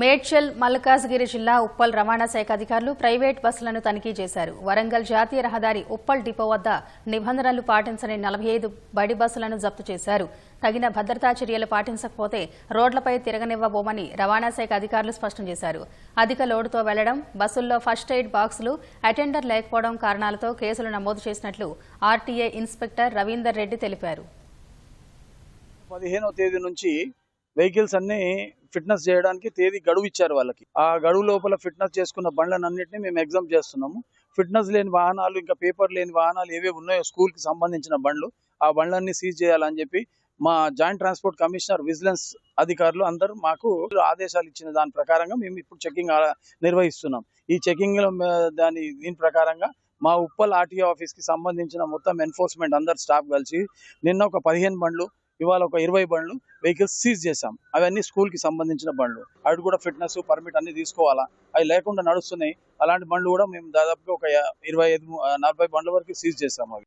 మేడ్చల్ మల్కాజ్గిరి జిల్లా ఉప్పల్ రవాణా శాఖ అధికారులు ప్రైవేట్ బస్సులను తనిఖీ చేశారు. వరంగల్ జాతీయ రహదారి ఉప్పల్ డిపో వద్ద నిబంధనలు పాటించని నలభై ఐదు బడి బస్సులను జప్తు చేశారు. తగిన భద్రతా చర్యలు పాటించకపోతే రోడ్లపై తిరగనివ్వబోమని రవాణా శాఖ అధికారులు స్పష్టం చేశారు. అధిక లోడుతో వెళ్ళడం బస్సుల్లో ఫస్ట్ ఎయిడ్ బాక్సులు అటెండర్ లేకపోవడం కారణాలతో కేసులు నమోదు చేసినట్లు ఆర్టీఏ ఇన్స్పెక్టర్ రవీందర్ రెడ్డి తెలిపారు. పదిహేనో తేదీ నుంచి వెహికల్స్ అన్ని ఫిట్నెస్ చేయడానికి తేదీ గడువు ఇచ్చారు వాళ్ళకి. ఆ గడువు లోపల ఫిట్నెస్ చేసుకున్న బండ్లను అన్నింటినీ మేము ఎగ్జామ్ చేస్తున్నాము. ఫిట్నెస్ లేని వాహనాలు ఇంకా పేపర్ లేని వాహనాలు ఏవేవి ఉన్నాయో స్కూల్కి సంబంధించిన బండ్లు ఆ బండ్లన్నీ సీజ్ చేయాలని చెప్పి మా జాయింట్ ట్రాన్స్పోర్ట్ కమిషనర్ విజిలెన్స్ అధికారులు అందరూ మాకు ఆదేశాలు ఇచ్చిన దాని ప్రకారంగా మేము ఇప్పుడు చెకింగ్ నిర్వహిస్తున్నాం. ఈ చెకింగ్ దాని దీని ప్రకారంగా మా ఉప్పల్ ఆర్టీఓ ఆఫీస్కి సంబంధించిన మొత్తం ఎన్ఫోర్స్మెంట్ అందరు స్టాఫ్ కలిసి నిన్న ఒక పదిహేను బండ్లు ఇవాళ ఒక ఇరవై బండ్లు వెహికల్స్ సీజ్ చేశాం. అవన్నీ స్కూల్కి సంబంధించిన బండ్లు. అవి కూడా ఫిట్నెస్ పర్మిట్ అన్ని తీసుకోవాలా? అవి లేకుండా నడుస్తున్నాయి. అలాంటి బండ్లు కూడా మేము దాదాపుగా ఒక ఇరవై ఐదు నలభై బండ్ల వరకు సీజ్ చేస్తాం అవి.